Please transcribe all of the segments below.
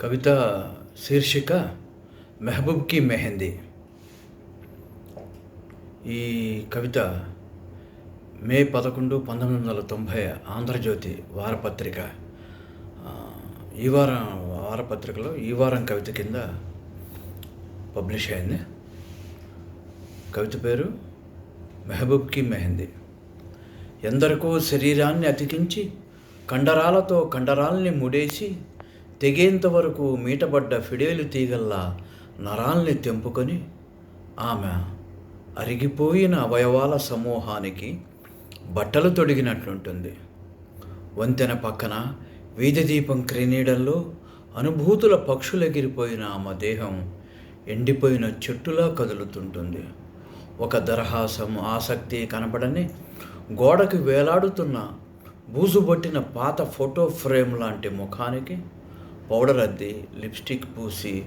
కవిత శీర్షిక మెహబూబ్కి మెహందీ. ఈ కవిత మే పదకొండు పంతొమ్మిది వందల తొంభై ఆంధ్రజ్యోతి వారపత్రిక. ఈ వారం వారపత్రికలో ఈ వారం కవిత కింద పబ్లిష్ అయింది. కవిత పేరు మెహబూబ్కి మెహందీ. ఎందరికో శరీరాన్ని అతికించి కండరాలతో కండరాల్ని ముడేసి తెగేంత వరకు మీటబడ్డ ఫిడేలు తీగల్లా నరాల్ని తెంపుకొని ఆమె అరిగిపోయిన అవయవాల సమూహానికి బట్టలు తొడిగినట్లుంటుంది. వంతెన పక్కన వీధి దీపం క్రినీడల్లో అనుభూతుల పక్షులెగిరిపోయిన ఆమె దేహం ఎండిపోయిన చెట్టులా కదులుతుంటుంది. ఒక దరహాసం ఆసక్తి కనపడని గోడకి వేలాడుతున్న బూజుబట్టిన పాత ఫోటో ఫ్రేమ్ లాంటి ముఖానికి పౌడర్ అద్ది లిప్స్టిక్ పూసి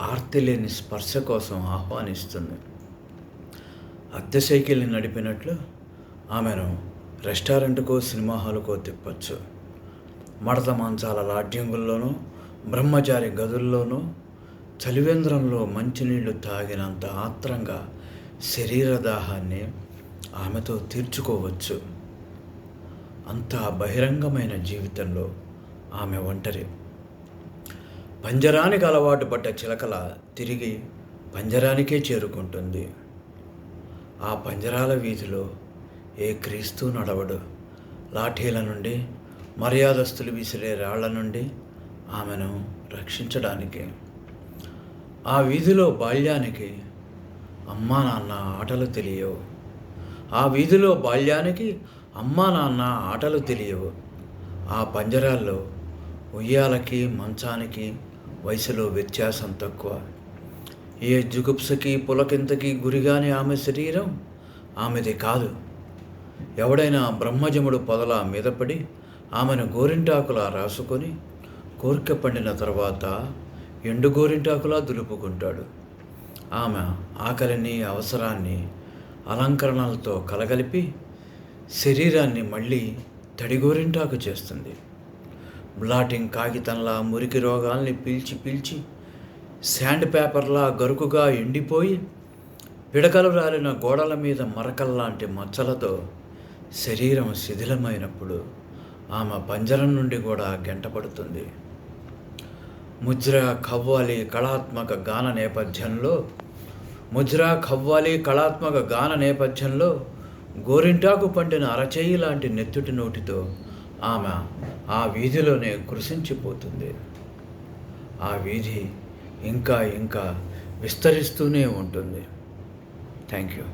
ఆర్తి లేని స్పర్శ కోసం ఆహ్వానిస్తుంది. అద్దె సైకిల్ని నడిపినట్లు ఆమెను రెస్టారెంట్కో సినిమా హాలుకో తిప్పచ్చు. మడత మంచాల లాడ్యంగుల్లోనూ బ్రహ్మచారి గదుల్లోనూ చలివేంద్రంలో మంచినీళ్ళు తాగినంత ఆత్రంగా శరీర దాహాన్ని ఆమెతో తీర్చుకోవచ్చు. అంత బహిరంగమైన జీవితంలో ఆమె ఒంటరి. పంజరానికి అలవాటు పడ్డ చిలకల తిరిగి పంజరానికే చేరుకుంటుంది. ఆ పంజరాల వీధిలో ఏ క్రీస్తు నడవడు. లాఠీల నుండి మర్యాదస్తులు విసిరే రాళ్ళ నుండి ఆమెను రక్షించడానికి. ఆ వీధిలో బాల్యానికి అమ్మా నాన్న ఆటలు తెలియవు. ఆ వీధిలో బాల్యానికి అమ్మా నాన్న ఆటలు తెలియవు. ఆ పంజరాల్లో ఉయ్యాలకి మంచానికి వయసులో వ్యత్యాసం తక్కువ. ఏ జుగుప్సకి పులకింతకి గురిగాని ఆమె శరీరం ఆమెది కాదు. ఎవడైనా బ్రహ్మజముడు పొదల మీద పడి ఆమెను గోరింటాకులా రాసుకొని కోరిక పండిన తర్వాత ఎండు గోరింటాకులా దులుపుకుంటాడు. ఆమె ఆకలిని అవసరాన్ని అలంకరణలతో కలగలిపి శరీరాన్ని మళ్ళీ తడిగోరింటాకు చేస్తుంది. బ్లాటింగ్ కాగితంలా మురికి రోగాల్ని పీల్చి పీల్చి శాండ్ పేపర్లా గరుకుగా ఎండిపోయి పిడకలు రాలిన గోడల మీద మరకల్లాంటి మచ్చలతో శరీరం శిథిలమైనప్పుడు ఆమె పంజరం నుండి కూడా గెంటపడుతుంది. ముజ్ర ఖవ్వాలి కళాత్మక గాన నేపథ్యంలో ముజ్ర ఖవ్వాలి కళాత్మక గాన నేపథ్యంలో గోరింటాకు పండిన అరచేయి లాంటి నెత్తుటి నోటితో ఆమె ఆ వీధిలోనే కృషించిపోతుంది ఆ వీధి ఇంకా ఇంకా విస్తరిస్తూనే ఉంటుంది. Thank you